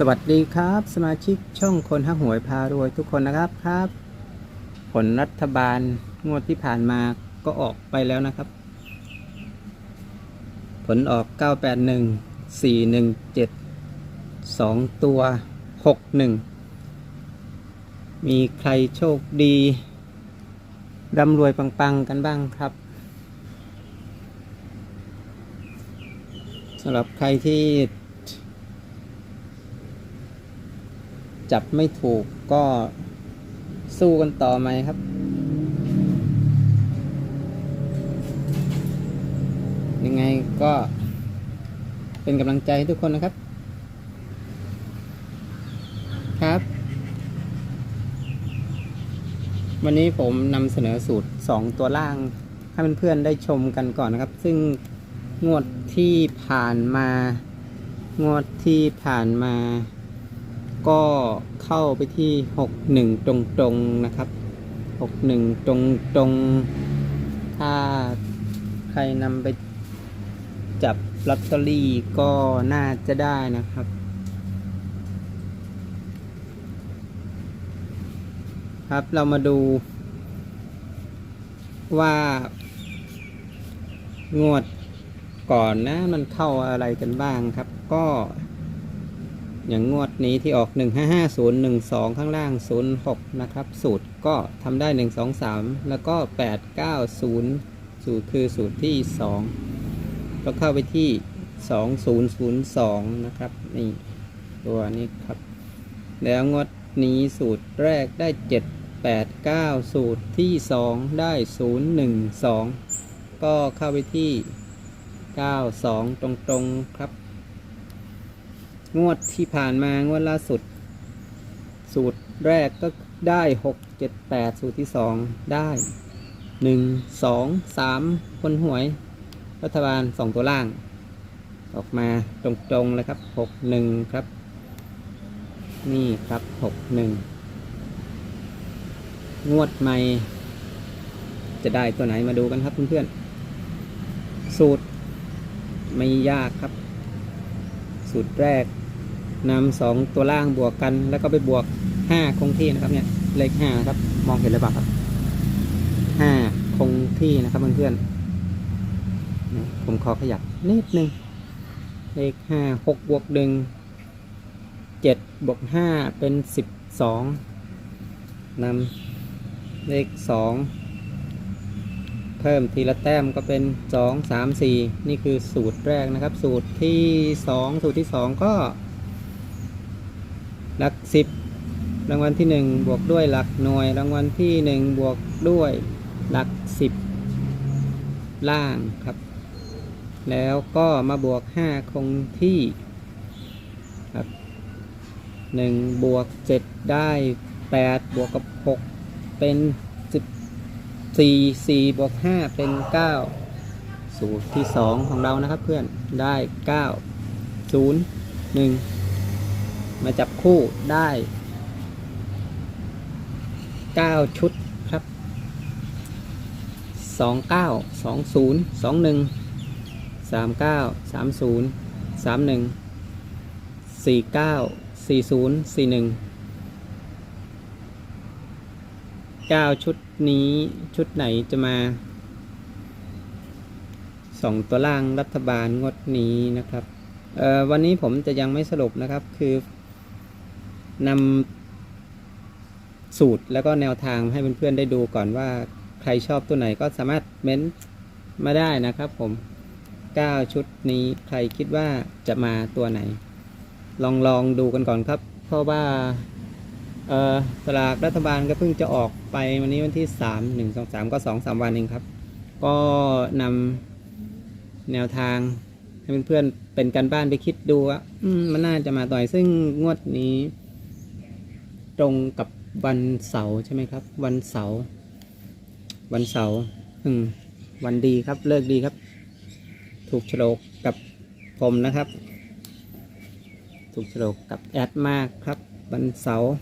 สวัสดีครับ สมาชิกช่องคนห้าหวยพารวยทุกคนนะครับครับ ผลรัฐบาลงวดที่ผ่านมาก็ออกไปแล้วนะครับ ผลออก 981 417 2 ตัว 61 มีใครโชคดีร่ำรวยปังๆกันบ้างครับสำหรับใครที่ จับไม่ถูกก็สู้กันต่อไหมครับยังไงก็เป็นกำลังใจให้ทุกคนนะครับ ครับ วันนี้ผมนำเสนอสูตร 2 ตัวล่าง ให้เพื่อนๆได้ชมกันก่อนนะครับ ซึ่งงวดที่ผ่านมา งวดที่ผ่านมา ก็เข้าไปที่ 61 ตรงๆนะครับ 61 ตรงๆ ถ้าใครนำไปจับลอตเตอรี่ก็น่าจะได้นะครับ ครับเรามาดู ว่างวดก่อนนะมันเข้าอะไรกันบ้างครับ ก็ อย่างงวดนี้ที่ออก 155012 ข้างล่าง 06 นะครับ สูตรก็ทำได้ 1 2 3 แล้วก็ 890 สูตรคือสูตรที่ 2 ก็เข้าไปที่ 2002 นะครับ นี่ ตัวนี้ครับ แล้วงวดนี้สูตรแรกได้ 789 สูตรที่ 2 ได้ 012 ก็เข้าไปที่ 92 ตรงๆครับ งวดที่ผ่านมางวดล่าสุด สูตรแรกก็ได้หกเจ็ดแปดสูตรที่สองได้หนึ่งสองสามคนหวย รัฐบาลสองตัวล่าง ออกมาตรงๆเลยครับหกหนึ่งครับ นี่ครับหกหนึ่งงวดใหม่ จะได้ตัวไหนมาดูกันครับเพื่อนๆสูตรไม่ยากครับ สูตรแรก นำสองตัวล่างบวกกัน แล้วก็ไปบวกห้าคงที่นะครับเนี่ยเลขห้าครับ มองเห็นหรือเปล่าครับห้าคงที่นะครับเพื่อนๆผมขอขยับนิดนึงเลขห้าหกบวกหนึ่งเจ็ดบวกห้าเป็นสิบสองนำเลขสองเพิ่มทีละแต้มก็เป็นสองสามสี่นี่คือสูตรแรกนะครับ สูตรที่สองสูตรที่สองก็ หลักสิบรางวัลที่หนึ่งบวกด้วยหลักหน่วย รางวัลที่หนึ่งบวกด้วยหลักสิบล่างครับ แล้วก็มาบวกห้าคงที่ครับหนึ่งบวกเจ็ดได้แปดบวกกับหกเป็นสิบสี่สี่บวกห้าเป็นเก้าสูตรที่สองของเรานะครับเพื่อนได้เก้าศูนย์หนึ่ง มาจับคู่ได้ 9 ชุดครับ 29 20 21 39 30 31 49 40 41 9 ชุดนี้ชุดไหนจะมา2ตัวล่างรัฐบาลงดนี้นะครับเอ่อวันนี้ผมจะยังไม่สรุปนะครับคือ นำสูตรแล้วก็แนวทางให้เพื่อนๆได้ดูก่อนว่าใครชอบตัวไหนก็สามารถเม้นมาได้นะครับผม 9 ชุดนี้ใครคิดว่าจะมาตัวไหน ลองลองดูกันก่อนครับ เพราะว่าเออสลากรัฐบาลก็เพิ่งจะออกไปวันนี้วันที่ 3 1 2 3 ก็ 2 3 วันเองครับ ก็นำแนวทางให้เพื่อนๆเป็นการบ้านไปคิดดูว่ามันน่าจะมาต่อยซึ่งงวดนี้ ตรงกับวันเสาร์ใช่ไหมครับ วันเสาร์วันเสาร์อืมวันดีครับเลิกดีครับ ถูกโฉลกกับผมนะครับ ถูกโฉลกกับแอดมากครับ วันเสาร์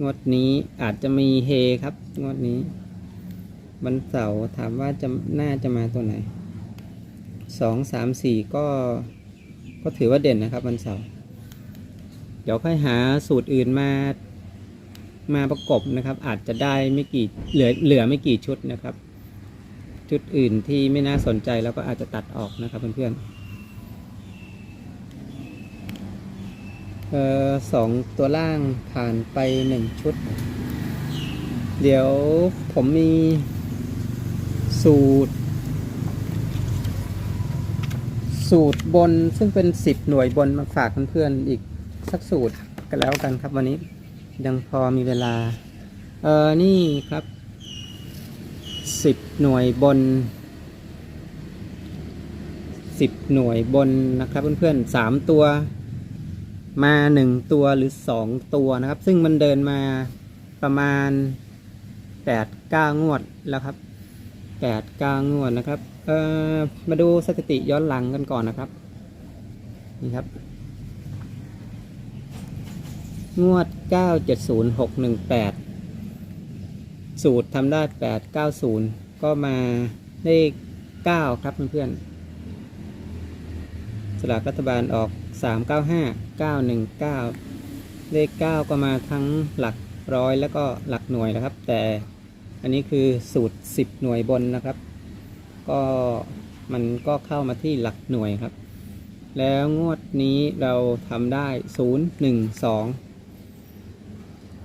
งวดนี้อาจจะมีเฮครับ งวดนี้ วันเสาร์ถามว่าจะน่าจะมาตัวไหนสองสามสี่ก็ ก็ถือว่าเด่นนะครับ วันเสาร์ เดี๋ยวค่อยหาสูตรอื่นมามาประกบนะครับ อาจจะได้ไม่กี่เหลือเหลือไม่กี่ชุดนะครับ ชุดอื่นที่ไม่น่าสนใจแล้วก็อาจจะตัดออกนะครับเพื่อนๆเอ่อสองตัวล่างผ่านไปหนึ่งชุด เดี๋ยวผมมีสูตร สูตรบนซึ่งเป็นสิบหน่วยบนมาฝากเพื่อนๆอีก สักสูตรกันแล้วกันครับวันนี้ยังพอมีเวลา เออนี่ครับสิบหน่วยบนสิบหน่วยบนนะครับเพื่อนๆสามตัวมาหนึ่งตัวหรือสองตัวนะครับ ซึ่งมันเดินมาประมาณแปดเก้างวดแล้วครับแปดเก้างวดนะครับเออมาดูสถิติย้อนหลังกันก่อนนะครับนี่ครับ งวด 970618 สูตรทำได้ 890 ก็มาเลข9ครับเพื่อนๆ สลากรัฐบาลออก 395 919 เลข 9 ก็มาทั้งหลักร้อยแล้วก็หลักหน่วยนะครับ แต่อันนี้คือสูตร 10 หน่วยบนนะครับ ก็มันก็เข้ามาที่หลักหน่วยครับ แล้วงวดนี้เราทำได้ 0 1 2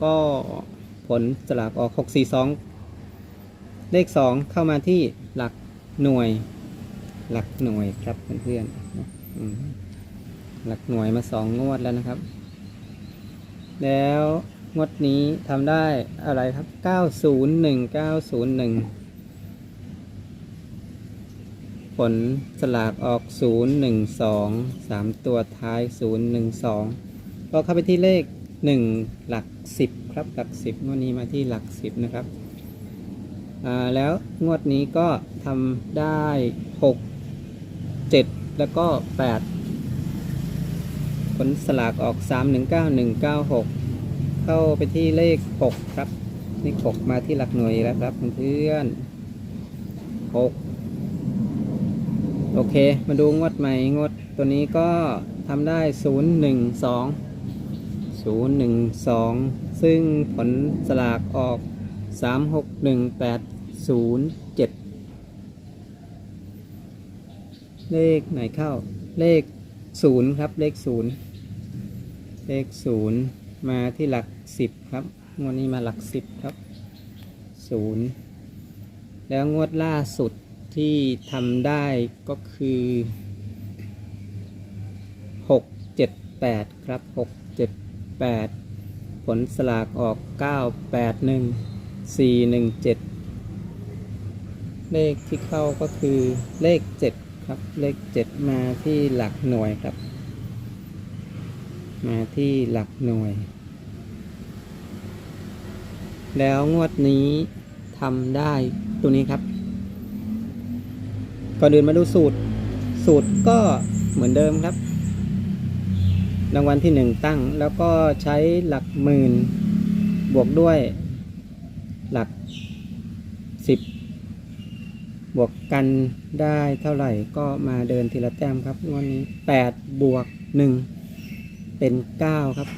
ก็ผลสลากออก 6 4 2 เลข 2 เข้ามาที่หลักหน่วย หลักหน่วยครับเพื่อนๆหลักหน่วยมาสองงวดแล้วนะครับ แล้วงวดนี้ทำได้อะไรครับ 901 901 ผลสลากออก 0 1 2 3 ตัวท้าย 0 1 2 ก็เข้าไปที่เลข 1 หลัก 10 ครับ หลัก 10 งวดนี้มาที่หลัก 10 นะครับ แล้วงวดนี้ก็ทำได้ 6 7 แล้วก็ 8 ผลสลากออก 3 1 9 1 9 6 เข้าไปที่เลข 6 ครับเลข6มาที่หลักหน่วยแล้วครับเพื่อนๆ6โอเค มาดูงวดใหม่งวดตัวนี้ก็ทำได้ 0 1 2 0 1 2 ซึ่งผลสลากออก 3 6 1 8 0 7 เลขไหนเข้า เลข 0 ครับ เลข 0 เลข 0 มาที่หลัก 10 ครับ งวดนี้มาหลัก 10 ครับ 0 แล้วงวดล่าสุดที่ทำได้ก็คือ 6 7 8 ครับ 6 7 8 ผลสลากออก 9 8 1 4 1 7 เลขที่เข้าก็คือเลข 7 ครับ เลข 7 มาที่หลักหน่วยครับ มาที่หลักหน่วย แล้วงวดนี้ทำได้ตัวนี้ครับก่อนอื่นมาดูสูตร สูตรก็เหมือนเดิมครับ รางวัลที่หนึ่งตั้ง แล้วก็ใช้หลักหมื่น บวกด้วย หลักสิบบวกกันได้เท่าไหร่ก็มาเดินทีละแต้มครับงวันนี้แปดบวกหนึ่งเป็นเก้าครับ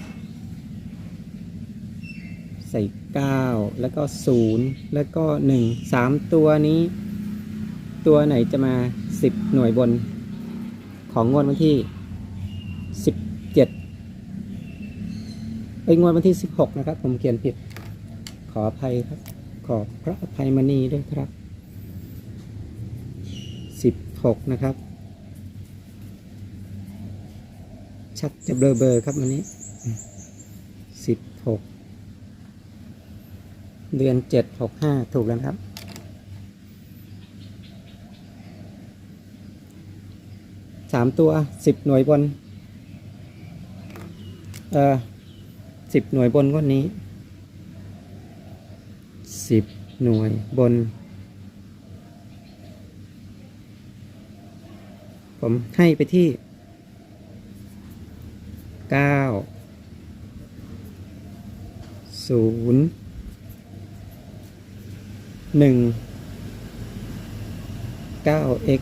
ใส่เก้าแล้วก็ศูนย์แล้วก็หนึ่งสามตัวนี้ ตัวไหนจะมา10หน่วยบนของงวดวันที่17 ไอ้งวดวันที่ 16 นะครับ ผมเขียนผิด ขออภัยครับ ขอพระอภัยมณีด้วยครับ 16 นะครับ ชักจะเบลอเบอร์ครับวันนี้ 16 เดือน 7 65 ถูกแล้วครับสามตัวสิบหน่วยบนเอ่อ สิบหน่วยบนก้อนนี้สิบหน่วยบน ผมให้ไปที่เก้าศูนย์หนึ่งเก้า x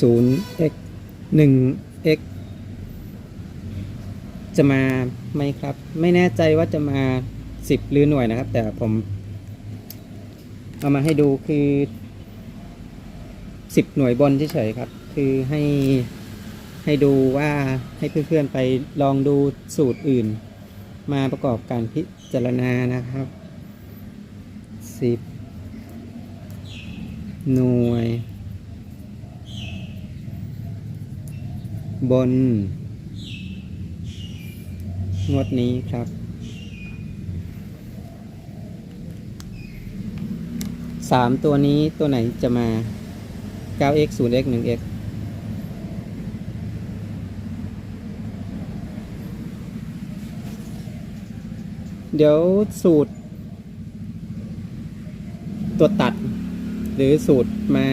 ศูนย์ x หนึ่ง x จะมา ไหมครับ ไม่แน่ใจว่าจะมาสิบหรือหน่วยนะครับ แต่ผม เอามาให้ดูคือสิบหน่วยบนเฉยๆครับ คือให้ให้ดูว่าให้เพื่อนๆไปลองดูสูตรอื่น มาประกอบการพิจารณานะครับสิบหน่วย บน งวดนี้ครับ สามตัวนี้ตัวไหนจะมา 9x 0x 1x เดี๋ยวสูตร ตัวตัด หรือสูตรมา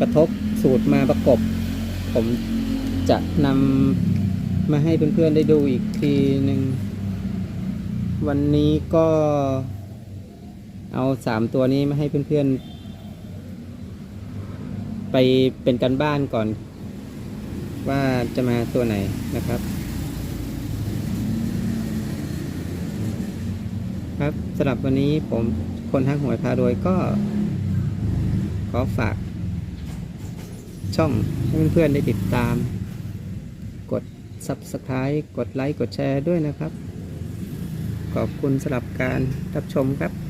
กระทบสูตรมาประกบ ผมจะนำ มาให้เพื่อนๆได้ดูอีกทีหนึ่ง วันนี้ก็เอาสามตัวนี้มาให้เพื่อนๆ ไปเป็นกันบ้านก่อน ว่าจะมาตัวไหนนะครับ ครับสำหรับวันนี้ผมคนทักหวยพารวยก็ ขอฝากช่องให้เพื่อนๆได้ติดตาม Subscribe กดไลค์กดแชร์ด้วยนะครับ ขอบคุณสำหรับการรับชมครับ